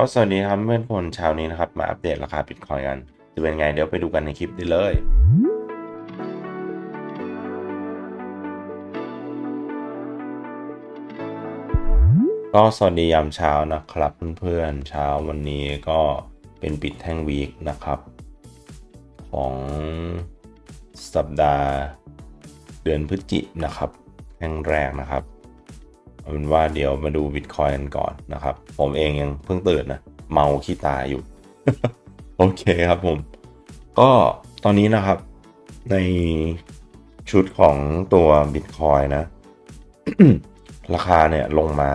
ก็สวัสดีครับเพื่อนพลเช้านี้นะครับ มาอัปเดตราคาบิตคอยกัน จะเป็นไงเดี๋ยวไปดูกันในคลิปได้เลยก็สวัสดียามเช้านะครับเพื่อนๆเช้าวันนี้ก็เป็นปิดแท่งวีคนะครับ ของสัปดาห์เดือนพฤศจินะครับแท่งแรกนะครับ เอาเป็นว่าเดี๋ยวมาดูบิตคอยกันก่อนนะครับ ผมเองยังเพิ่งตื่นนะ เมาขี้ตาอยู่ โอเคครับผม ก็ตอนนี้นะครับ ในชุดของตัวบิตคอยนะ ราคาเนี่ยลงมา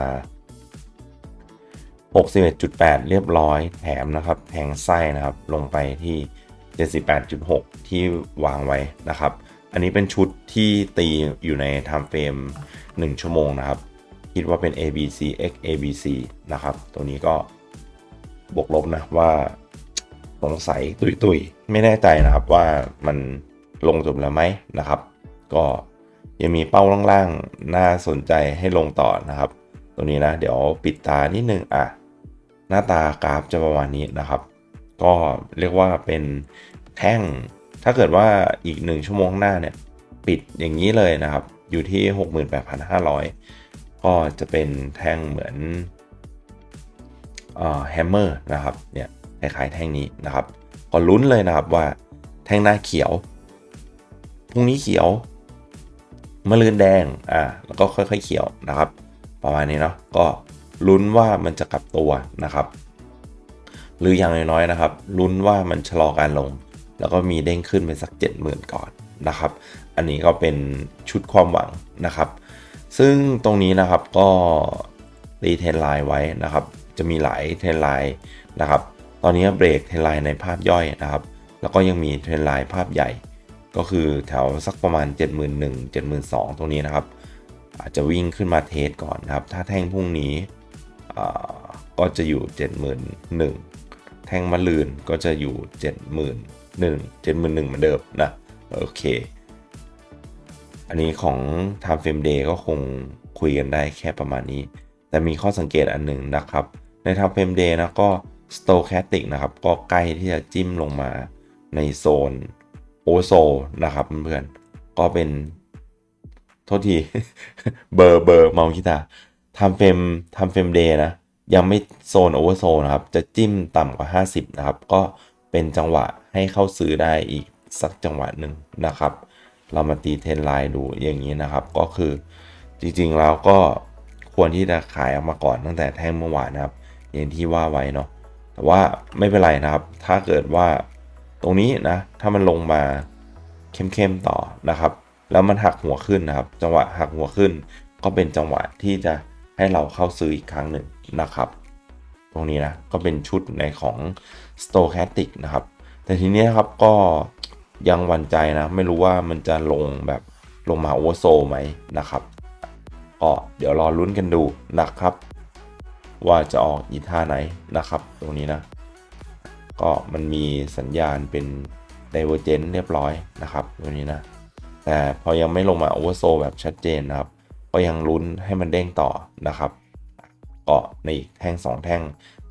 61.8 เรียบร้อยแถมนะครับแทงไส้นะครับ ลงไปที่ 78.6 ที่วางไว้นะครับ อันนี้เป็นชุดที่ตีอยู่ใน time frame 1ชั่วโมงนะครับ คิดว่าเป็น ABC x ABC นะครับ ตัวนี้ก็บวกลบนะว่าสงสัยตุยตุยๆไม่แน่ใจนะครับว่ามันลงจบแล้วไหมนะครับ ก็ยังมีเป้าล่างๆ น่าสนใจให้ลงต่อนะครับ ตัวนี้นะ เดี๋ยวปิดตานิดนึงอะ หน้าตากราฟจะประมาณนี้นะครับ ก็เรียกว่าเป็นแท่ง ถ้าเกิดว่าอีก 1 ชั่วโมงข้างหน้าเนี่ย ปิดอย่างนี้เลยนะครับ อยู่ที่ 68,500 ก็จะเป็นแท่งเหมือนแฮมเมอร์นะครับเนี่ยคล้ายๆแท่งนี้นะครับก็ลุ้นเลยนะครับว่าแท่งหน้าเขียวพรุ่งนี้เขียวมะรืนแดงอ่าแล้วก็ค่อยๆเขียวนะครับ ประมาณนี้เนาะก็ลุ้นว่ามันจะกลับตัวนะครับ หรืออย่างน้อยๆนะครับลุ้นว่ามันชะลอการลง แล้วก็มีเด้งขึ้นไปสัก 70,000 ก่อนนะครับ อันนี้ก็เป็นชุดความหวังนะครับ ซึ่งตรงนี้นะครับก็ตีเทนไลน์ไว้นะครับ จะมีหลายเทนไลน์นะครับ ตอนนี้เบรกเทนไลน์ในภาพย่อยนะครับ แล้วก็ยังมีเทนไลน์ภาพใหญ่ ก็คือแถวสักประมาณ 71,000 7 2 0 0ตรงนี้นะครับ อาจจะวิ่งขึ้นมาเทสก่อนนะครับ ถ้าแท่งพรุ่งนี้ก็จะอยู่ 71,000แท่งมะลืนก็จะอยู่ 71,000 71,000เหมือนเดิมนะ โอเค อันนี้ของ Time Frame Day ก็คงคุยกันได้แค่ประมาณนี้ แต่มีข้อสังเกตอันหนึ่งนะครับ ใน Time Frame Day นะก็ Stochastic นะครับ ก็ใกล้ที่จะจิ้มลงมาในโซนโอโซนะครับเพื่อนๆก็เป็น โทษที เบอร์เบอร์เมาคิตาทำเฟรมทำเฟรมเดย์นะ ยังไม่โซนโอเวอร์โซนะครับ จะจิ้มต่ำกว่า 50 นะครับ ก็เป็นจังหวะให้เข้าซื้อได้อีกสักจังหวะหนึ่งนะครับ เรามาตีเทรนไลน์ดูอย่างนี้นะครับ ก็คือจริงๆแล้วก็ควรที่จะขายออกมาก่อนตั้งแต่แท่งเมื่อวานนะครับ อย่างที่ว่าไว้เนาะแต่ว่าไม่เป็นไรนะครับ ถ้าเกิดว่าตรงนี้นะถ้ามันลงมาเข้มๆต่อนะครับ แล้วมันหักหัวขึ้นนะครับ จังหวะหักหัวขึ้น ก็เป็นจังหวะที่จะให้เราเข้าซื้ออีกครั้งหนึ่งนะครับ ตรงนี้นะก็เป็นชุดในของ Stochastic นะครับ แต่ทีนี้ครับก็ ยังหวั่นใจนะ ไม่รู้ว่ามันจะลงแบบลงมาโอเวอร์โซไหมนะครับก็เดี๋ยวรอลุ้นกันดูนะครับ ว่าจะออกอีท่าไหนนะครับ ตรงนี้นะ ก็มันมีสัญญาณเป็น Divergent เรียบร้อยนะครับตรงนี้นะ แต่พอยังไม่ลงมาโอเวอร์โซแบบชัดเจนนะครับ ก็ยังลุ้นให้มันเด้งต่อนะครับก็ในอีกแท่ง 2 แท่ง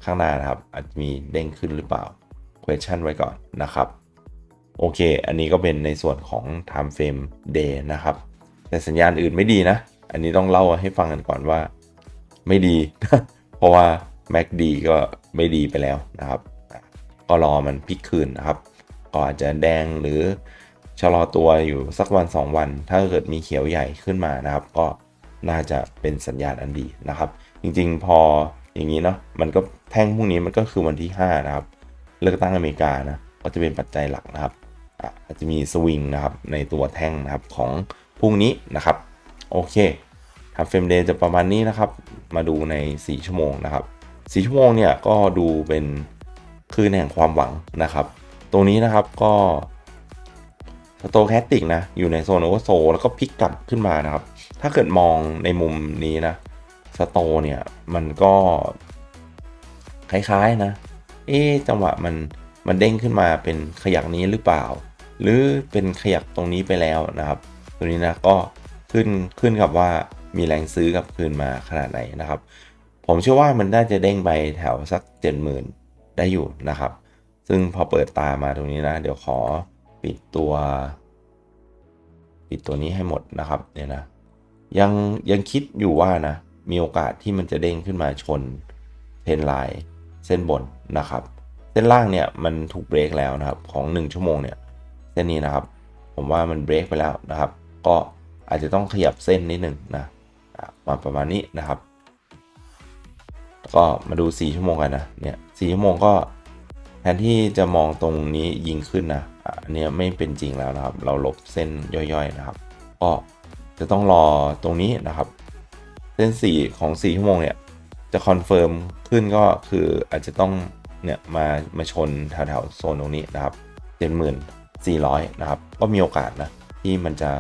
ข้างหน้านะครับ อาจจะมีเด้งขึ้นหรือเปล่า question ไว้ก่อนนะครับ โอเค อันนี้ก็เป็นในส่วนของ time frame day นะครับ แต่สัญญาณอื่นไม่ดีนะ อันนี้ต้องเล่าให้ฟังกันก่อนว่าไม่ดี เพราะว่า MACD ก็ไม่ดีไปแล้วนะครับ ก็รอมันพลิกคืนนะครับ ก็อาจจะแดงหรือชะลอตัวอยู่สักวัน 2 วัน ถ้าเกิดมีเขียวใหญ่ขึ้นมานะครับ ก็น่าจะเป็นสัญญาณอันดีนะครับ จริงๆพออย่างนี้เนาะมันก็แท่งพวกนี้มันก็คือวันที่ 5 นะครับ เลือกตั้งอเมริกานะก็จะเป็นปัจจัยหลักนะครับ อาจจะมีสวิงนะครับในตัวแท่งนะครับของพรุ่งนี้นะครับ โอเคทำเฟรมเดย์จะประมาณนี้นะครับ มาดูใน 4 ชั่วโมงนะครับ 4 ชั่วโมงเนี่ยก็ดูเป็นคืนแห่งความหวังนะครับ ตรงนี้นะครับก็สโตแคสติกนะอยู่ในโซนโอเวอร์โซแล้วก็พลิกกลับขึ้นมานะครับ ถ้าเกิดมองในมุมนี้นะสโตเนี่ยมันก็คล้ายๆนะ เอ๊ะจังหวะมันมันเด้งขึ้นมาเป็นขยักนี้หรือเปล่า หรือเป็นขยักตรงนี้ไปแล้วนะครับ ตัวนี้นะก็ขึ้นขึ้นกับว่ามีแรงซื้อกับคืนมาขนาดไหนนะครับ ผมเชื่อว่ามันน่าจะเด้งไปแถวสัก 70,000 ได้อยู่นะครับ ซึ่งพอเปิดตามาตรงนี้นะ เดี๋ยวขอปิดตัว ปิดตัวนี้ให้หมดนะครับเนี่ยนะยังยังคิดอยู่ว่านะ มีโอกาสที่มันจะเด้งขึ้นมาชนเทนไลน์เส้นบนนะครับ เส้นล่างเนี่ยมันถูกเบรกแล้วนะครับ ของ 1 ชั่วโมงเนี่ย เส้นนี้นะครับ ผมว่ามันเบรกไปแล้วนะครับ ก็อาจจะต้องขยับเส้นนิดหนึ่งนะมาประมาณนี้นะครับ ก็มาดู 4 ชั่วโมงกันนะเนี่ย4ชั่วโมงก็แทนที่จะมองตรงนี้ยิงขึ้นนะอันนี้ไม่เป็นจริงแล้วนะครับ เราลบเส้นย่อยๆนะครับ ก็จะต้องรอตรงนี้นะครับ เส้น 4 ของ 4 ชั่วโมงเนี่ยจะคอนเฟิร์มขึ้นก็คืออาจจะต้องเนี่ยมามาชนแถวๆโซนตรงนี้นะครับเจ็ดหมื่น สี่ร้อยนะครับ ก็มีโอกาสนะที่มันจะ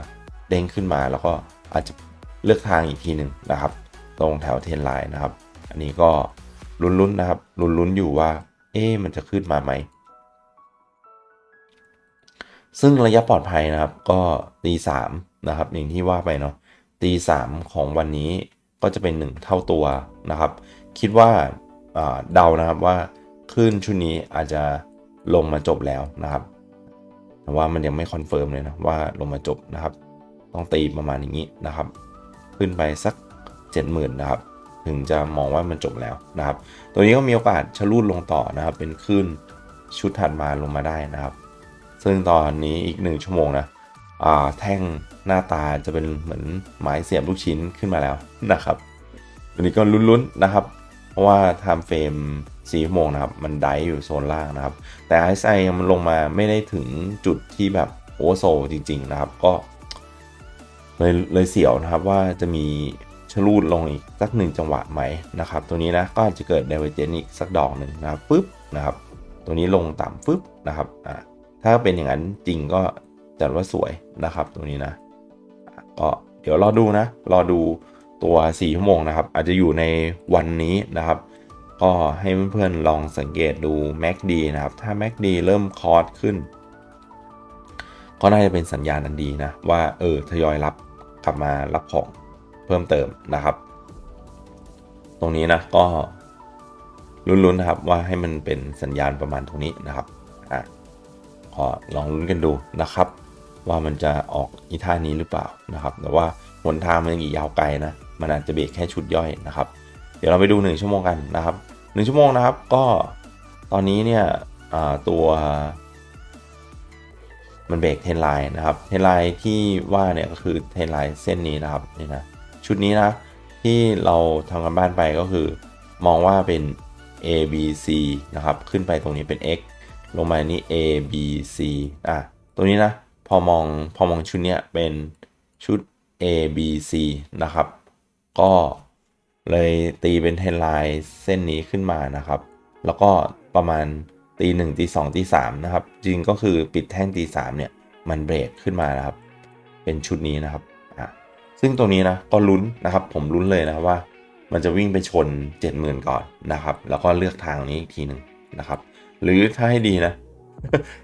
เด้งขึ้นมาแล้วก็อาจจะเลือกทางอีกทีหนึ่งนะครับ ตรงแถวเทนไลน์นะครับ อันนี้ก็ลุ้นๆนะครับลุ้นๆอยู่ว่า เอ๊มันจะขึ้นมาไหมซึ่งระยะปลอดภัยนะครับก็ตีสามนะครับอย่างที่ว่าไปเนาะตีสามของวันนี้ก็จะเป็น 1 เท่าตัวนะครับ คิดว่าอ่าเดานะครับว่าคลื่นชุดนี้อาจจะลงมาจบแล้วนะครับ แต่ว่ามันยังไม่คอนเฟิร์มเลยนะว่าลงมาจบนะครับ ต้องตีประมาณอย่างนี้นะครับ ขึ้นไปสัก 70,000นะครับ ถึงจะมองว่ามันจบแล้วนะครับ ตัวนี้ก็มีโอกาสชะลูดลงต่อนะครับ เป็นคลื่นชุดถัดมาลงมาได้นะครับ ซึ่งตอนนี้อีกหนึ่งชั่วโมงนะแท่งหน้าตาจะเป็นเหมือนไม้เสียบลูกชิ้นขึ้นมาแล้วนะครับ ตัวนี้ก็ลุ้นๆนะครับ เพราะว่าไทม์เฟรม4ชั่วโมงนะครับมันไดอยู่โซนล่างนะครับ แต่ RSI มันลงมาไม่ได้ถึงจุดที่แบบโอเวอร์โซจริง ๆ นะครับก็เลยเลยเสียวนะครับว่าจะมีชะลูดลงอีกสักหนึ่งจังหวะไหมนะครับ ตัวนี้นะก็อาจจะเกิด d i v e r g e n อีกสักดอกหนึ่งนะครับปึ๊บนะครับ ตัวนี้ลงต่ำปึ๊บนะครับอ่าถ้าเป็นอย่างนั้นจริงก็จัดว่าสวยนะครับตรงนี้นะก็เดี๋ยวรอดูนะ รอดู ตัว 4 ชั่วโมงนะครับ อาจจะอยู่ในวันนี้นะครับ ก็ให้เพื่อนๆลองสังเกตดู MACD นะครับ ถ้า MACD เริ่มคอร์สขึ้น ก็น่าจะเป็นสัญญาณอันดีนะ ว่าเออทยอยรับกลับมารับของเพิ่มเติมนะครับ ตรงนี้นะก็ลุ้นๆนะครับว่าให้มันเป็นสัญญาณประมาณตรงนี้นะครับอะขอลองลุ้นกันดูนะครับ ว่ามันจะออกอีท่านี้หรือเปล่านะครับ แต่ว่าหนทางมันยังอีกยาวไกลนะ มันอาจจะเบรกแค่ชุดย่อยนะครับ เดี๋ยวเราไปดู 1 ชั่วโมงกันนะครับ 1 ชั่วโมงนะครับ ก็ตอนนี้เนี่ยตัวมันเบรกเทนไลน์นะครับ เทนไลน์ที่ว่าเนี่ยก็คือเทนไลน์เส้นนี้นะครับนี่นะชุดนี้นะที่เราทำกันบ้านไปก็คือ มองว่าเป็น A B C นะครับ ขึ้นไปตรงนี้เป็น X ลงมานี้ A B C อะตรงนี้นะ พอมองพอมองชุดเนี้ยเป็นชุด A B C นะครับ ก็เลยตีเป็นเทนไลน์เส้นนี้ขึ้นมานะครับ แล้วก็ประมาณตีหนึ่งตีสองตีสามนะครับ จริงก็คือปิดแท่งตีสามเนี่ยมันเบรกขึ้นมานะครับ เป็นชุดนี้นะครับอะซึ่งตรงนี้นะก็ลุ้นนะครับ ผมลุ้นเลยนะครับว่า มันจะวิ่งไปชน 70,000 ก่อนนะครับ แล้วก็เลือกทางนี้อีกทีหนึ่งนะครับ หรือถ้าให้ดีนะ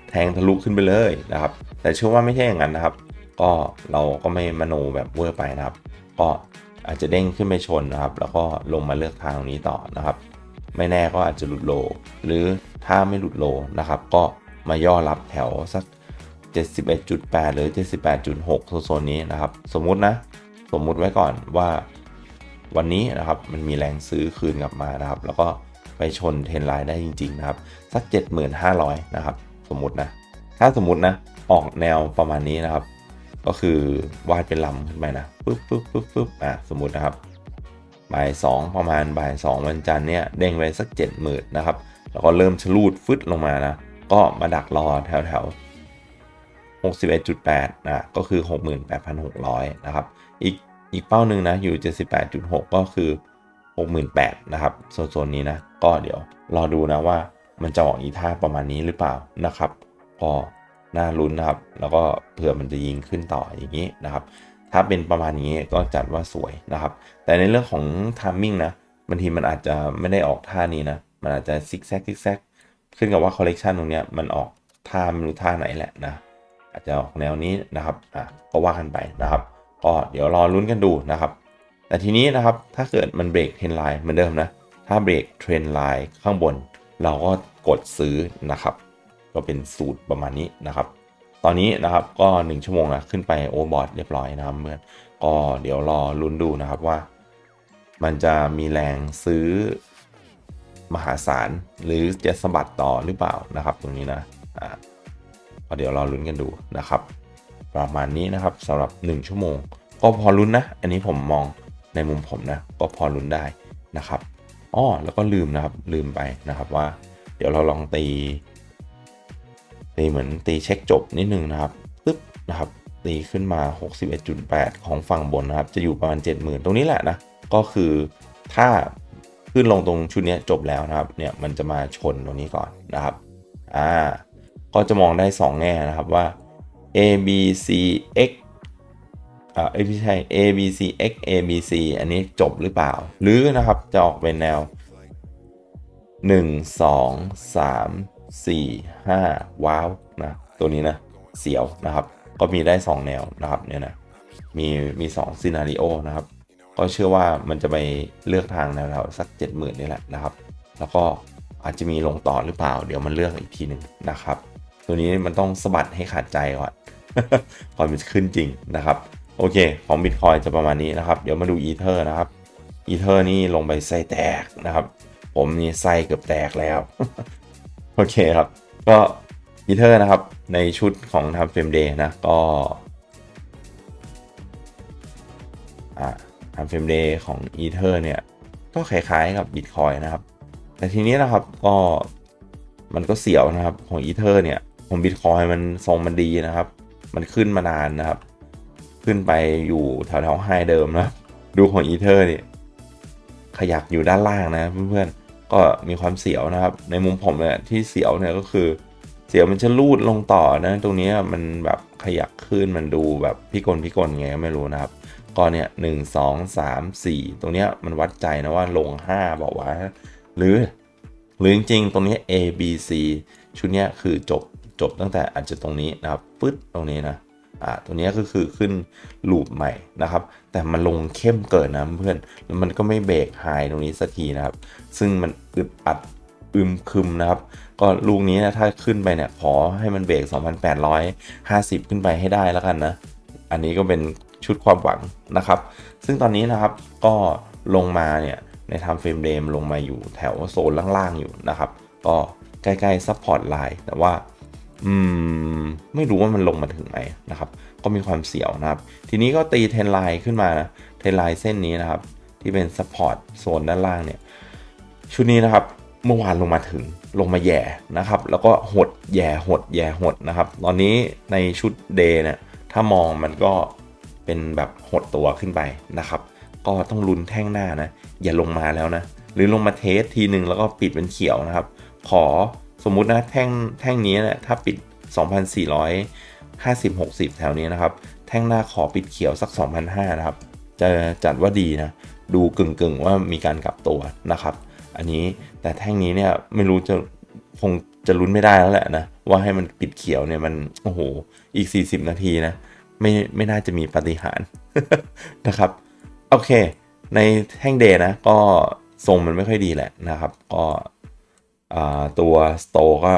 แทงทะลุขึ้นไปเลยนะครับ แต่เชื่อว่าไม่ใช่อย่างนั้นนะครับ ก็เราก็ไม่มโนแบบเวอร์ไปนะครับ ก็ อาจจะเด้งขึ้นไปชนนะครับ แล้วก็ลงมาเลือกทางตรงนี้ต่อนะครับ ไม่แน่ก็อาจจะหลุดโล หรือถ้าไม่หลุดโลนะครับ ก็มาย่อรับแถวสัก 71.8 หรือ 78.6 โซนนี้นะครับ สมมุตินะ สมมุติไว้ก่อนว่าวันนี้นะครับมันมีแรงซื้อคืนกลับมานะครับ แล้วก็ไปชนเทรนไลน์ได้จริง ๆ นะครับ สัก 75,000 นะครับ สมมุตินะ ถ้าสมมุตินะ ออกแนวประมาณนี้นะครับ ก็คือวาดเป็นลำขึ้นไปนะปึ๊บปึ๊บปึ๊บปึ๊บอะสมมุตินะครับบ่ายสองประมาณบ่ายสองวันจันทร์เนี่ยเด้งไปสักเจ็ดหมื่นนะครับ แล้วก็เริ่มชะลูดฟึดลงมานะ ก็มาดักรอแถวแถวหกสิบเอ็ดจุดแปดนะก็คือหกหมื่นแปดพันหกร้อยนะครับ อีกอีกเป้าหนึ่งนะอยู่เจ็ดสิบแปดจุดหกก็คือหกหมื่นแปดนะครับโซนนี้นะ ก็เดี๋ยวรอดูนะว่ามันจะออกอีท่าประมาณนี้หรือเปล่านะครับ ก็ น่าลุ้นนะครับ แล้วก็เผื่อมันจะยิงขึ้นต่ออย่างนี้นะครับ ถ้าเป็นประมาณนี้ก็จัดว่าสวยนะครับ แต่ในเรื่องของทามมิ่งนะบางทีมันอาจจะไม่ได้ออกท่านี้นะ มันอาจจะซิกแซกซิกแซกขึ้นกับว่าคอลเลกชันตรงเนี้ยมันออกท่าไม่รู้ท่าไหนแหละนะ อาจจะออกแนวนี้นะครับอะก็ว่ากันไปนะครับก็เดี๋ยวรอลุ้นกันดูนะครับ แต่ทีนี้นะครับถ้าเกิดมันเบรกเทรนไลน์เหมือนเดิมนะ ถ้าเบรกเทรนไลน์ข้างบน เราก็กดซื้อนะครับ ก็เป็นสูตรประมาณนี้นะครับ ตอนนี้นะครับก็ 1 ชั่วโมงนะขึ้นไปโอเวอร์บอทเรียบร้อยนะครับเพื่อนก็เดี๋ยวรอลุ้นดูนะครับว่า มันจะมีแรงซื้อมหาศาลหรือจะสะบัดต่อหรือเปล่านะครับ ตรงนี้นะอ่าก็เดี๋ยวรอลุ้นกันดูนะครับ ประมาณนี้นะครับสำหรับ 1 ชั่วโมง ก็พอลุ้นนะ อันนี้ผมมองในมุมผมนะ ก็พอลุ้นได้นะครับอ้อแล้วก็ลืมนะครับลืมไปนะครับว่า เดี๋ยวเราลองตี ตีเหมือนตีเช็คจบนิดนึงนะครับปึ๊บนะครับตีขึ้นมา 61.8 ของฝั่งบนนะครับ จะอยู่ประมาณ 70,000 ตรงนี้แหละนะ ก็คือถ้าขึ้นลงตรงชุดนี้จบแล้วนะครับ เนี่ยมันจะมาชนตรงนี้ก่อนนะครับ อ่า ก็จะมองได้ 2 แง่นะครับว่า A B C X อ่าเอ้ยไม่ใช่ A B C X A B C อันนี้จบหรือเปล่า หรือนะครับจะออกเป็นแนว 1 2 3 4 5 ว้าวนะตัวนี้นะเสียวนะครับ ก็มีได้ 2 แนวนะครับเนี่ยนะมีมี2ซีนารีโอนะครับ ก็เชื่อว่ามันจะไปเลือกทางแนวๆสัก 70,000นี่แหละนะครับ แล้วก็อาจจะมีลงต่อหรือเปล่า เดี๋ยวมันเลือกอีกทีหนึ่งนะครับ ตัวนี้มันต้องสะบัดให้ขาดใจก่อนก่อนมันจะขึ้นจริงนะครับ โอเค ของ Bitcoin จะประมาณนี้นะครับ เดี๋ยวมาดู Ether นะครับ Ether นี่ลงไปไส้แตกนะครับ ผมนี่ไส้เกือบแตกแล้ว โอเคครับ ก็ Ether นะครับ ในชุดของทำเฟรมเดย์นะก็อ่าทำเฟรมเดย์ของ Ether เนี่ย ก็คล้ายๆกับ Bitcoin นะครับ แต่ทีนี้นะครับก็มันก็เสียวนะครับของ Ether เนี่ยของ Bitcoin มันทรงมันดีนะครับ มันขึ้นมานานนะครับ ขึ้นไปอยู่แถวๆไฮเดิมนะ ดูของ Ether เนี่ยขยักอยู่ด้านล่างนะเพื่อน ก็มีความเสียวนะครับ ในมุมผมเนี่ยที่เสียวเนี่ยก็คือ เสียวมันจะลูดลงต่อนะ ตรงนี้มันแบบขยักขึ้นมันดูแบบพิกลพิกลไงก็ไม่รู้นะครับก็เนี่ยหนึ่งสองสามสี่ตรงเนี้ยมันวัดใจนะว่าลง 5 บอกว่าหรือ หรือจริงๆตรงนี้ A B C ชุดเนี้ยคือจบจบตั้งแต่อาจจะตรงนี้นะครับปึ๊ดตรงนี้นะ อ่าตรงเนี้ก็คือขึ้นลูปใหม่นะครับ แต่มันลงเข้มเกินนะเพื่อนแล้วมันก็ไม่เบรกไฮตรงนี้สักทีนะครับ ซึ่งมันอึดอัดอึมคึมนะครับ ก็ลูกนี้นะถ้าขึ้นไปเนี่ยขอให้มันเบรก 2,850 ขึ้นไปให้ได้แล้วกันนะ อันนี้ก็เป็นชุดความหวังนะครับ ซึ่งตอนนี้นะครับก็ลงมาเนี่ยในทำเฟรมเดมลงมาอยู่แถวโซนล่างๆอยู่นะครับ ก็ใกล้ๆซัพพอร์ตไลน์แต่ว่า อืมไม่รู้ว่ามันลงมาถึงไหนนะครับ ก็มีความเสี่ยวนะครับ ทีนี้ก็ตีเทนไลน์ขึ้นมานะเทนไลน์เส้นนี้นะครับ ที่เป็นซัพพอร์ตโซนด้านล่างเนี่ย ชุดนี้นะครับเมื่อวานลงมาถึงลงมาแย่นะครับ แล้วก็หดแย่หดแย่หดนะครับ ตอนนี้ในชุดเดย์เนี่ยถ้ามองมันก็เป็นแบบหดตัวขึ้นไปนะครับ ก็ต้องลุ้นแท่งหน้านะ อย่าลงมาแล้วนะ หรือลงมาเทสทีหนึ่งแล้วก็ปิดเป็นเขียวนะครับ ขอ สมมุตินะแท่งแท่งนี้เนี่ยถ้าปิด 2,450 60 แถวนี้นะครับ แท่งหน้าขอปิดเขียวสัก 2,500นะครับ จะจัดว่าดีนะ ดูกึ่งๆว่ามีการกลับตัวนะครับ อันนี้แต่แท่งนี้เนี่ยไม่รู้จะคงจะลุ้นไม่ได้แล้วแหละนะ ว่าให้มันปิดเขียวเนี่ยมันโอ้โหอีก 40 นาทีนะไม่ไม่น่าจะมีปาฏิหารย์นะครับ โอเค ในแท่งเดย์นะก็ทรงมันไม่ค่อยดีแหละนะครับ ก็ ตัวสโตก็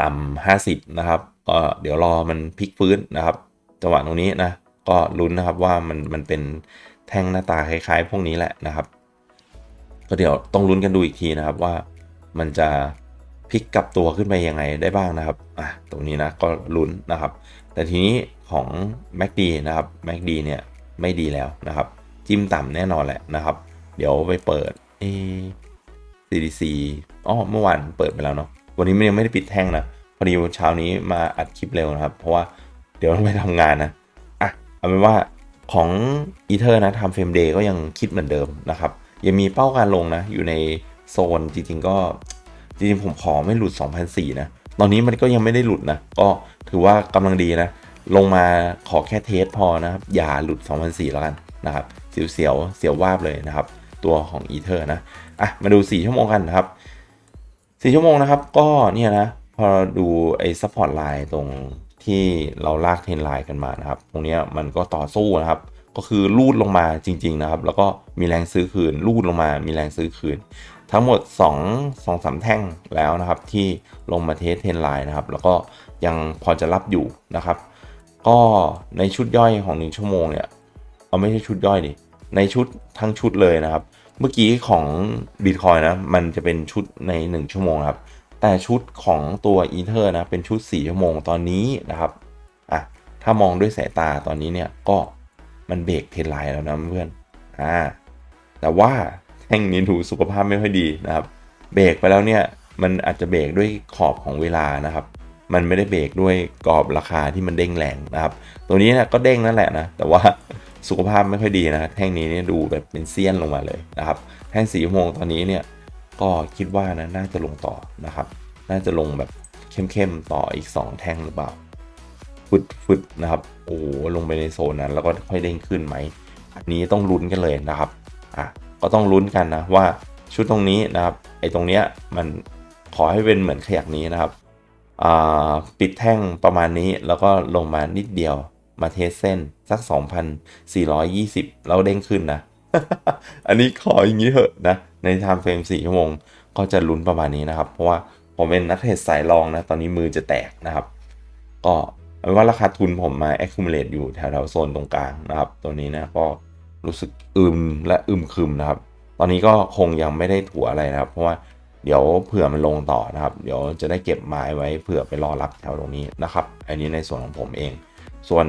ต่ำ50 นะครับก็เดี๋ยวรอมันพลิกฟื้นนะครับ จังหวะตรงนี้นะก็ลุ้นนะครับว่ามันมันเป็นแท่งหน้าตาคล้ายๆ พวกนี้แหละนะครับ ก็เดี๋ยวต้องลุ้นกันดูอีกทีนะครับว่ามันจะพลิกกลับตัวขึ้นไปยังไงได้บ้างนะครับอะตรงนี้นะก็ลุ้นนะครับ แต่ทีนี้ของ MACD นะครับ MACD เนี่ยไม่ดีแล้วนะครับ จิ้มต่ำแน่นอนแหละนะครับ เดี๋ยวไปเปิดเอ CDC อ๋อเมื่อวานเปิดไปแล้วเนาะวันนี้มันยังไม่ได้ปิดแท่งนะพอดีเช้านี้มาอัดคลิปเร็วนะครับ เพราะว่าเดี๋ยวต้องไปทำงานนะอะเอาเป็นว่าของ Ether นะทำเฟรมเดย์ก็ยังคิดเหมือนเดิมนะครับ ยังมีเป้าการลงนะอยู่ในโซนจริงๆก็จริงๆผมขอไม่หลุด 2,004นะตอนนี้มันก็ยังไม่ได้หลุดนะ ก็ถือว่ากำลังดีนะ ลงมาขอแค่เทสพอนะครับ อย่าหลุด 2,004แล้วกันนะครับ เสียวเสียวๆเสียววาบเลยนะครับ ตัวของ Ether นะ อะมาดู 4 ชั่วโมงกันนะครับ 4 ชั่วโมงนะครับ ก็เนี่ยนะ พอดูไอ้ซัพพอร์ตไลน์ตรงที่เราลากเทรนไลน์กันมานะครับ ตรงนี้มันก็ต่อสู้นะครับ ก็คือรูดลงมาจริง ๆนะครับ แล้วก็มีแรงซื้อคืนรูดลงมา มีแรงซื้อคืน ทั้งหมด 2 2 3 แท่งแล้วนะครับ ที่ลงมาเทสเทรนไลน์นะครับ แล้วก็ยังพอจะรับอยู่นะครับ ก็ในชุดย่อยของ 1 ชั่วโมงเนี่ย เอาไม่ใช่ชุดย่อยดิในชุดทั้งชุดเลยนะครับ เมื่อกี้ของ Bitcoin นะ มันจะเป็นชุดใน 1 ชั่วโมงครับ แต่ชุดของตัว Ether นะ เป็นชุด 4 ชั่วโมงตอนนี้นะครับอะถ้ามองด้วยสายตาตอนนี้เนี่ยก็มันเบรกเทรนไลน์แล้วนะเพื่อนอ่าแต่ว่าแท่งนี้ดูสุขภาพไม่ค่อยดีนะครับ เบรกไปแล้วเนี่ยมันอาจจะเบรกด้วยขอบของเวลานะครับ มันไม่ได้เบรกด้วยกรอบราคาที่มันเด้งแรงนะครับ ตัวนี้นี่ยก็เด้งนั่นแหละนะ แต่ว่า สุขภาพไม่ค่อยดีนะแท่งนี้เนี่ยดูแบบเป็นเซียนลงมาเลยนะครับแท่งสีชั่วงตอนนี้เนี่ยก็คิดว่านะน่าจะลงต่อนะครับ น่าจะลงแบบเข้มๆต่ออีก 2 แท่งหรือเปล่าฟึดฟึดนะครับโอ้ลงไปในโซนนั้น แล้วก็ค่อยเด้งขึ้นไหมอันนี้ต้องลุ้นกันเลยนะครับอะก็ต้องลุ้นกันนะว่าชุดตรงนี้นะครับไอ้ตรงเนี้ยมันขอให้เป็นเหมือนขยักนี้นะครับปิดแท่งประมาณนี้แล้วก็ลงมานิดเดียว มาเทสเส้นสัก 2,420แล้วเด้งขึ้นนะ อันนี้ขออย่างนี้เถอะนะ ในไทม์เฟรม4ชั่วโมง ก็จะลุ้นประมาณนี้นะครับ เพราะว่าผมเป็นนักเทรดสายรองนะ ตอนนี้มือจะแตกนะครับ ก็เอาว่าราคาทุนผมมา accumulate อยู่แถวๆโซนตรงกลางนะครับ ตัวนี้นะก็รู้สึกอึมและอึมครึมนะครับ ตอนนี้ก็คงยังไม่ได้ถั่วอะไรนะครับ เพราะว่าเดี๋ยวเผื่อมันลงต่อนะครับ เดี๋ยวจะได้เก็บไม้ไว้เผื่อไปรอรับแถวตรงนี้นะครับ อันนี้ในส่วนของผมเอง ส่วน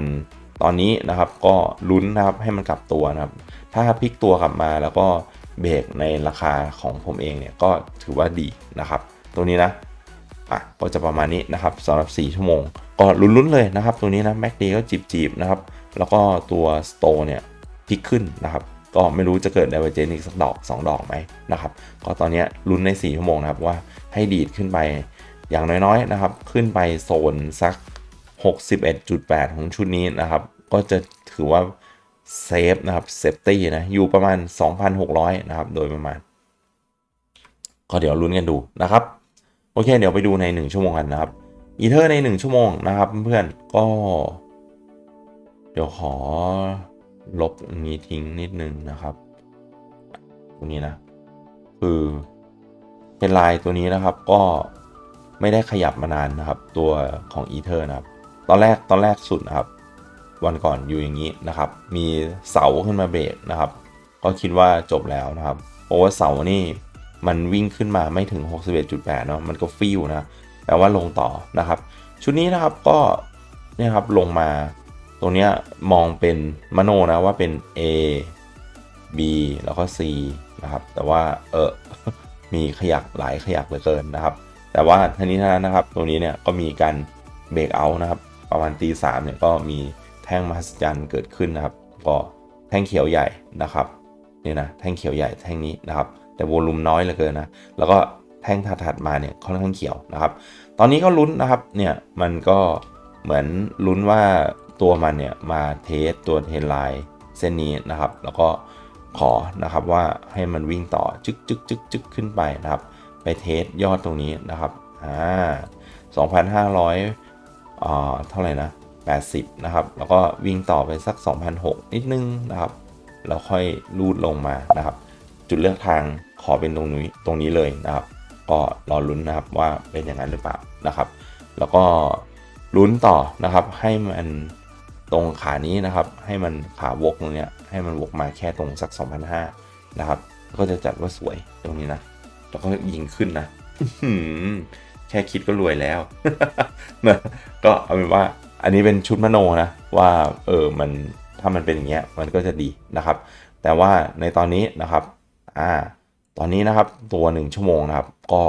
ตอนนี้นะครับก็ลุ้นนะครับให้มันกลับตัวนะครับ ถ้าพลิกตัวกลับมาแล้วก็เบรกในราคาของผมเองเนี่ยก็ถือว่าดีนะครับ ตัวนี้นะอะก็จะประมาณนี้นะครับสำหรับ 4 ชั่วโมง ก็ลุ้นๆเลยนะครับ ตัวนี้นะ MACD ก็จีบๆนะครับ แล้วก็ตัว Store เนี่ยพลิกขึ้นนะครับก็ไม่รู้จะเกิด Divergence อีกสักดอก 2 ดอกไหมนะครับ ก็ตอนนี้ลุ้นใน 4 ชั่วโมงนะครับว่าให้ดีดขึ้นไปอย่างน้อยๆนะครับ ขึ้นไปโซนสัก 61.8 ของชุดนี้นะครับ ก็จะถือว่าเซฟนะครับเซฟตี้นะ อยู่ประมาณ 2,600 นะครับ โดยประมาณ ก็เดี๋ยวลุ้นกันดูนะครับ โอเค เดี๋ยวไปดูใน 1 ชั่วโมงกันนะครับอีเทอร์ใน 1 ชั่วโมงนะครับ เพื่อนๆก็ เดี๋ยวขอลบอันนี้ทิ้งนิดนึงนะครับตรงนี้นะ คือเป็นลายตัวนี้นะครับ ก็ไม่ได้ขยับมานานนะครับ ตัวของอีเทอร์นะครับ ตอนแรกตอนแรกสุดนะครับ วันก่อนอยู่อย่างนี้นะครับ มีเสาขึ้นมาเบรกนะครับ ก็คิดว่าจบแล้วนะครับเพราะว่าเสานี่มันวิ่งขึ้นมาไม่ถึง 61.8 เนาะมันก็ฟิวนะแปลว่าลงต่อนะครับ ชุดนี้นะครับก็เนี่ยครับลงมาตรงเนี้ยมองเป็นมโนนะว่าเป็น A B แล้วก็ C นะครับ แต่ว่าเออมีขยักหลายขยักเหลือเกินนะครับ แต่ว่าทันนี้นั้นนะครับ ตรงนี้เนี่ยก็มีการเบรกเอานะครับ ประมาณตีสามเนี่ยก็มีแท่งมหัศจรรย์เกิดขึ้นนะครับก็แท่งเขียวใหญ่นะครับนี่นะแท่งเขียวใหญ่แท่งนี้นะครับ แต่โวลูมน้อยเหลือเกินนะแล้วก็แท่งถัดมาเนี่ยค่อนข้างเขียวนะครับ ตอนนี้ก็ลุ้นนะครับเนี่ยมันก็เหมือนลุ้นว่าตัวมันเนี่ยมาเทสตัวเทนไลน์เส้นนี้นะครับ แล้วก็ขอนะครับว่าให้มันวิ่งต่อจึกจึกจึกจึกขึ้นไปนะครับ ไปเทสยอดตรงนี้นะครับอ่า2,500อ่า เท่าไหร่นะ 80 นะครับ แล้วก็วิ่งต่อไปสัก2,600นิดนึงนะครับ แล้วค่อยลูดลงมานะครับ จุดเลือกทางขอเป็นตรงนี้ตรงนี้เลยนะครับ ก็รอลุ้นนะครับว่าเป็นอย่างนั้นหรือเปล่านะครับ แล้วก็ลุ้นต่อนะครับให้มันตรงขานี้นะครับ ให้มันขาวกตรงเนี้ยให้มันวกมาแค่ตรงสัก 2,500นะครับ ก็จะจัดว่าสวยตรงนี้นะแล้วก็ยิงขึ้นนะ ค่คิดก็รวยแล้วนะก็เอาเป็นว่าอันนี้เป็นชุดมโนนะว่าเออมันถ้ามันเป็นอย่างเงี้ยมันก็จะดีนะครับ แต่ว่าในตอนนี้นะครับอ่าตอนนี้นะครับตัว 1 ชั่วโมงนะครับ ก็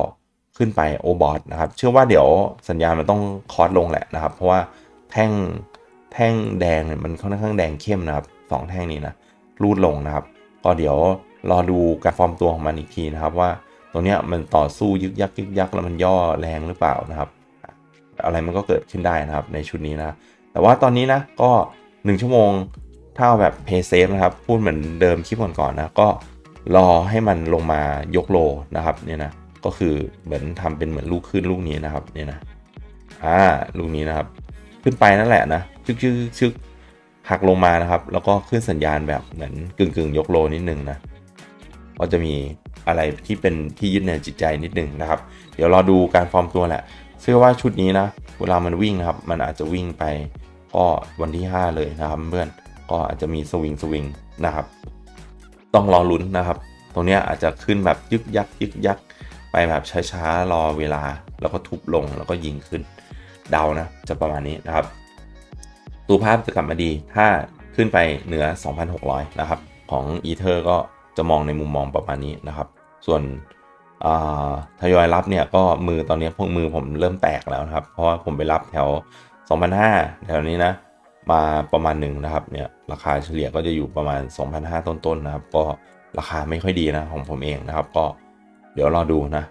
ขึ้นไปโอบอทนะครับ เชื่อว่าเดี๋ยวสัญญาณมันต้องคอร์สลงแหละนะครับ เพราะว่าแท่งแท่งแดงเนี่ยมันค่อนข้างแดงเข้มนะครับสองแท่งนี้นะรูดลงนะครับก็เดี๋ยวรอดูการฟอร์มตัวของมันอีกทีนะครับว่า ตัวนี้มันต่อสู้ยึกยักยึกยักแล้วมันย่อแรงหรือเปล่านะครับ อะไรมันก็เกิดขึ้นได้นะครับในชุดนี้นะ แต่ว่าตอนนี้นะก็ 1 ชั่วโมงถ้าแบบ pay safe นะครับ พูดเหมือนเดิมคลิปก่อนๆนะก็รอให้มันลงมายกโลนะครับเนี่ยนะก็คือเหมือนทำเป็นเหมือนลูกขึ้นลูกนี้นะครับเนี่ยนะอ่าลูกนี้นะครับ ขึ้นไปนั่นแหละนะชึกชึกชึกหักลงมานะครับ แล้วก็ขึ้นสัญญาณแบบเหมือนกึ่งกึ่งยกโลนิดนึงนะก็จะมี อะไรที่เป็นที่ยึดเหนี่ยวจิตใจนิดนึงนะครับ เดี๋ยวรอดูการฟอร์มตัวแหละเชื่อว่าชุดนี้นะเวลามันวิ่งนะครับ มันอาจจะวิ่งไปก็วันที่ 5 เลยนะครับเพื่อนก็อาจจะมีสวิงสวิงนะครับ ต้องรอลุ้นนะครับ ตรงนี้อาจจะขึ้นแบบยึกยักยึกยักไปแบบช้าๆรอเวลาแล้วก็ทุบลงแล้วก็ยิงขึ้นเดานะจะประมาณนี้นะครับตัวภาพจะกลับมาดีถ้าขึ้นไปเหนือ 2,600 นะครับ ของอีเทอร์ก็จะมองในมุมมองประมาณนี้นะครับ ส่วนทยอยรับเนี่ยก็มือตอนนี้พวกมือผมเริ่มแตกแล้วนะครับ เพราะว่าผมไปรับแถว2,500แถวนี้นะ มาประมาณหนึ่งนะครับเนี่ยราคาเฉลี่ยก็จะอยู่ประมาณ2,500ต้นๆนะครับ ก็ราคาไม่ค่อยดีนะของผมเองนะครับ ก็เดี๋ยวรอดูนะ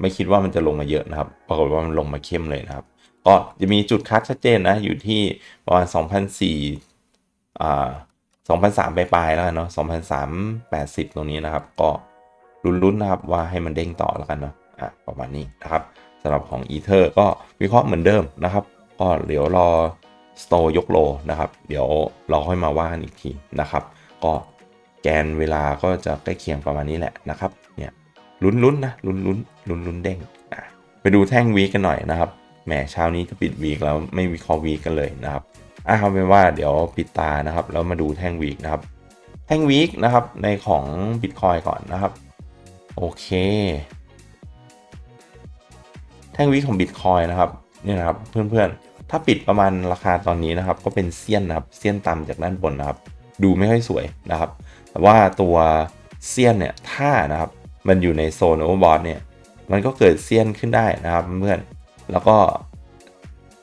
ไม่คิดว่ามันจะลงมาเยอะนะครับ ปรากฏว่ามันลงมาเข้มเลยนะครับ ก็จะมีจุดคัดชัดเจนนะอยู่ที่ประมาณ2,400อ่า2,300ปลายๆแล้วนเนาะ2,380 ตรงนี้นะครับ ก็ ลุ้นๆนะครับว่าให้มันเด้งต่อแล้วกันเนาะอะประมาณนี้นะครับสำหรับของ Ether ก็วิเคราะห์เหมือนเดิมนะครับก็เดี๋ยวรอสโตยกโลนะครับเดี๋ยวเราค่อยมาว่ากันอีกทีนะครับ ก็แกนเวลาก็จะใกล้เคียงประมาณนี้แหละนะครับเนี่ยลุ้นลุ้นนะลุ้นลุ้นลุ้นลุ้นเด้งอะไปดูแท่งวีกันหน่อยนะครับแหมเช้านี้จะปิดวีคแล้วไม่วิเคราะห์วีกันเลยนะครับอะเอาเป็นว่าเดี๋ยวปิดตานะครับแล้วมาดูแท่งวีคนะครับแท่งวีคนะครับในของ Bitcoin ก่อนนะครับ โอเค แท่งวีคของ Bitcoin นะครับนี่นะครับเพื่อนๆ ถ้าปิดประมาณราคาตอนนี้นะครับ ก็เป็นเซียนนะครับเซียนต่ำจากด้านบนนะครับ ดูไม่ค่อยสวยนะครับ แต่ว่าตัวเซียนเนี่ยถ้านะครับมันอยู่ในโซนโอเวอร์บอทเนี่ยมันก็เกิดเซียนขึ้นได้นะครับเพื่อนแล้วก็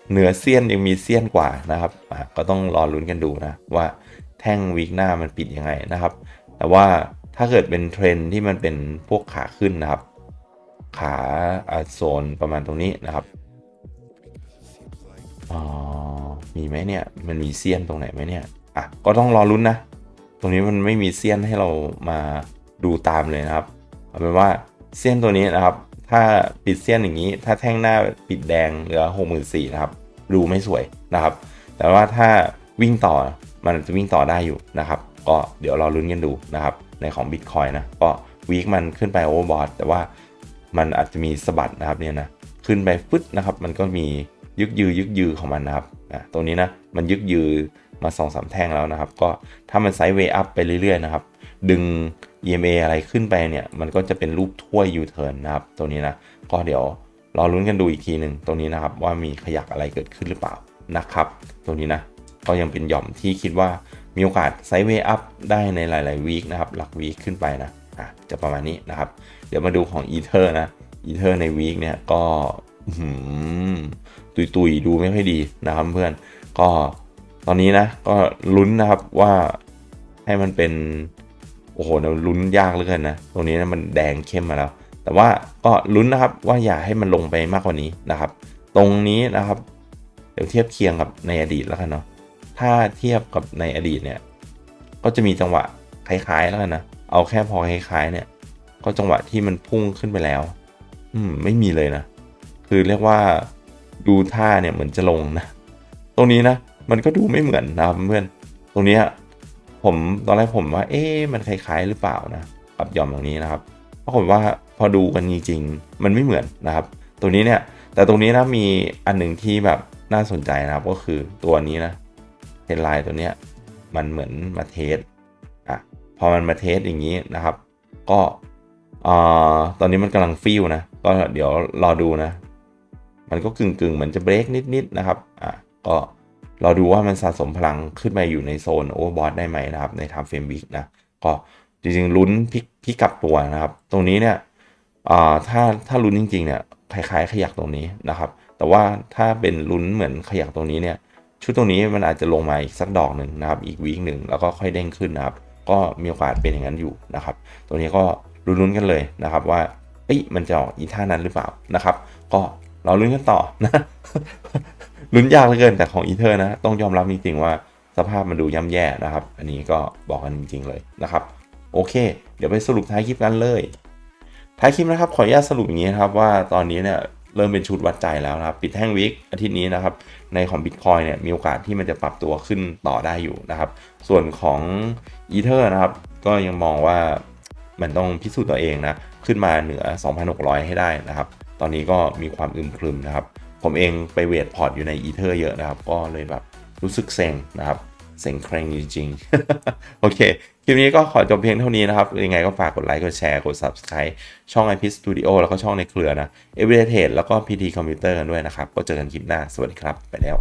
เหนือเซียนยังมีเซียนกว่านะครับก็ต้องรอลุ้นกันดูนะว่าแท่งวีคหน้ามันปิดยังไงนะครับ แต่ว่า ถ้าเกิดเป็นเทรนที่มันเป็นพวกขาขึ้นนะครับ ขาโซนประมาณตรงนี้นะครับอ๋อมีไหมเนี่ย มันมีเซียนตรงไหนไหมเนี่ย อะ ก็ต้องรอลุ้นนะ ตรงนี้มันไม่มีเซียนให้เรามาดูตามเลยนะครับ เอาเป็นว่าเซียนตัวนี้นะครับ ถ้าปิดเซียนอย่างนี้ ถ้าแท่งหน้าปิดแดงเหลือหกหมื่นสี่นะครับ ดูไม่สวยนะครับ แต่ว่าถ้าวิ่งต่อ มันจะวิ่งต่อได้อยู่นะครับ ก็เดี๋ยวเราลุ้นกันดูนะครับ ในของ Bitcoin นะก็วีคมันขึ้นไปโอเวอร์บอทแต่ว่ามันอาจจะมีสะบัดนะครับเนี่ยนะขึ้นไปฟึดนะครับ มันก็มียึกยือยึกยือของมันนะครับอะตรงนี้นะมันยึกยือมา2อสแท่งแล้วนะครับ ก็ถ้ามันไซด์เวย์อัพไปเรื่อยๆนะครับ ดึง EMA อะไรขึ้นไปเนี่ย มันก็จะเป็นรูปถ้วย U-turn นะครับ ตรงนี้นะ ก็เดี๋ยวรอลุ้นกันดูอีกทีหนึ่งตรงนี้นะครับ ว่ามีขยักอะไรเกิดขึ้นหรือเปล่านะครับ ตรงนี้นะ ก็ยังเป็นหย่อมที่คิดว่า มีโอกาสไซด์เวย์อัพได้ในหลาย ๆ วีคนะครับ หลักวีคขึ้นไปนะอะจะประมาณนี้นะครับ เดี๋ยวมาดูของ Ether นะ Ether ในวีคเนี่ยก็หือตุยตุยๆดูไม่ค่อยดีนะครับเพื่อนก็ตอนนี้นะก็ลุ้นนะครับว่าให้มันเป็น โอ้โหเราลุ้นยากเหลือเกินนะตรงนี้นะมันแดงเข้มมาแล้ว แต่ว่าก็ลุ้นนะครับว่าอย่าให้มันลงไปมากกว่านี้นะครับ ตรงนี้นะครับ เดี๋ยวเทียบเคียงกับในอดีตแล้วกันเนาะ ถ้าเทียบกับในอดีตเนี่ย ก็จะมีจังหวะคล้ายๆแล้วกันนะ เอาแค่พอคล้ายๆ เนี่ย ก็จังหวะที่มันพุ่งขึ้นไปแล้ว อืม ไม่มีเลยนะ คือเรียกว่าดูท่าเนี่ยเหมือนจะลงนะ ตรงนี้นะ มันก็ดูไม่เหมือนนะครับเพื่อน ตรงนี้ผมตอนแรกผมว่า เอ๊ะ มันคล้ายๆ หรือเปล่านะปรับยอมตรงนี้นะครับปรากฏว่าพอดูกันจริงๆ มันไม่เหมือนนะครับ ตัวนี้เนี่ย แต่ตรงนี้นะมีอันหนึ่งที่แบบน่าสนใจนะครับก็คือตัวนี้นะ เทนไลน์ตัวเนี้ยมันเหมือนมาเทสอะพอมันมาเทสอย่างนี้นะครับ ก็อ่าตอนนี้มันกำลังฟิลนะ ก็เดี๋ยวรอดูนะ มันก็กึ่งกึ่งๆเหมือนจะเบรกนิดๆนะครับ อะ ก็รอดูว่ามันสะสมพลังขึ้นไปอยู่ในโซนโอเวอร์บอทได้ไหมนะครับ ใน time frame week นะ ก็จริงๆลุ้นพลิกพลิกกลับตัวนะครับ ตรงนี้เนี่ยอ่าถ้าถ้าลุ้นจริงๆเนี่ยคล้ายๆ ขยักตรงนี้นะครับ แต่ว่าถ้าเป็นลุ้นเหมือนขยักตรงนี้เนี่ย ชุดตรงนี้มันอาจจะลงมาอีกสักดอกหนึ่งนะครับ อีกวีคหนึ่งแล้วก็ค่อยเด้งขึ้นนะครับ ก็มีโอกาสเป็นอย่างนั้นอยู่นะครับ ตัวนี้ก็ลุ้นๆกันเลยนะครับว่าเอ้ยมันจะออกอีท่านั้นหรือเปล่านะครับ ก็เราลุ้นกันต่อนะลุ้นยากเหลือเกินแต่ของอีเทอร์นะ ต้องยอมรับจริงๆว่าสภาพมันดูย่ำแย่นะครับ อันนี้ก็บอกกันจริงๆเลยนะครับ โอเค เดี๋ยวไปสรุปท้ายคลิปกันเลย ท้ายคลิปนะครับ ขออนุญาตสรุปอย่างนี้นะครับว่าตอนนี้เนี่ยเริ่มเป็นชุดวัดใจแล้วนะครับ ปิดแท่งวิกอาทิตย์นี้นะครับ ในของ Bitcoin เนี่ยมีโอกาสที่มันจะปรับตัวขึ้นต่อได้อยู่นะครับ ส่วนของ Ether นะครับ ก็ยังมองว่ามันต้องพิสูจน์ตัวเองนะ ขึ้นมาเหนือ 2,600 ให้ได้นะครับ ตอนนี้ก็มีความอึมครึมนะครับ ผมเองไปเวทพอร์ตอยู่ใน Ether เยอะนะครับ ก็เลยแบบรู้สึกเซ็งนะครับ เสียงเคร่งจริงๆ โอเค คลิปนี้ก็ขอจบเพียงเท่านี้นะครับ ยังไงก็ฝากกดไลค์ กดแชร์ กด Subscribe ช่อง IP Studio แล้วก็ช่องในเครือนะ e v e r y t a d e แล้วก็ PT Computer กันด้วยนะครับ ก็เจอกันคลิปหน้า สวัสดีครับ ไปแล้ว